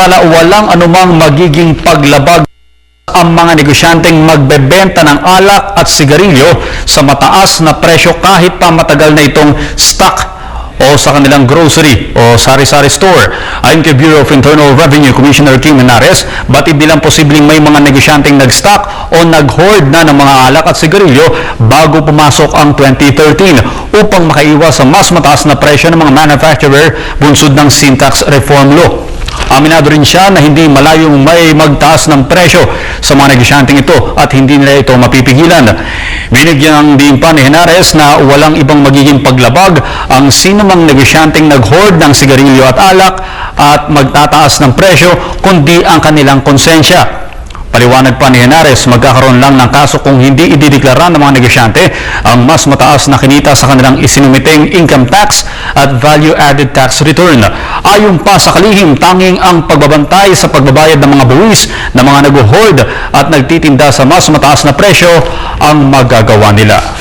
Samantala, walang anumang magiging paglabag ang mga negosyanteng magbebenta ng alak at sigarilyo sa mataas na presyo kahit pa matagal na itong stock o sa kanilang grocery o sari-sari store. Ayon kay Bureau of Internal Revenue Commissioner Kim Menares, batid nilang posibleng may mga negosyanteng nag-stock o nag-hoard na ng mga alak at sigarilyo bago pumasok ang 2013 upang makaiwas sa mas mataas na presyo ng mga manufacturer bunsod ng Syntax Reform Law. Aminado rin siya na hindi malayong may magtaas ng presyo sa mga negosyanteng ito at hindi nila ito mapipigilan. Binigyan din pa ni Henares na walang ibang magiging paglabag ang sinumang negosyanteng nag-hoard ng sigarilyo at alak at magtataas ng presyo kundi ang kanilang konsensya. Paliwanag pa ni Henares, magkakaroon lang ng kaso kung hindi idideklara ng mga negosyante ang mas mataas na kinita sa kanilang isinumiting income tax at value-added tax return. Ayon pa sa kalihim, tanging ang pagbabantay sa pagbabayad ng mga buwis ng mga nag-hoard at nagtitinda sa mas mataas na presyo ang magagawa nila.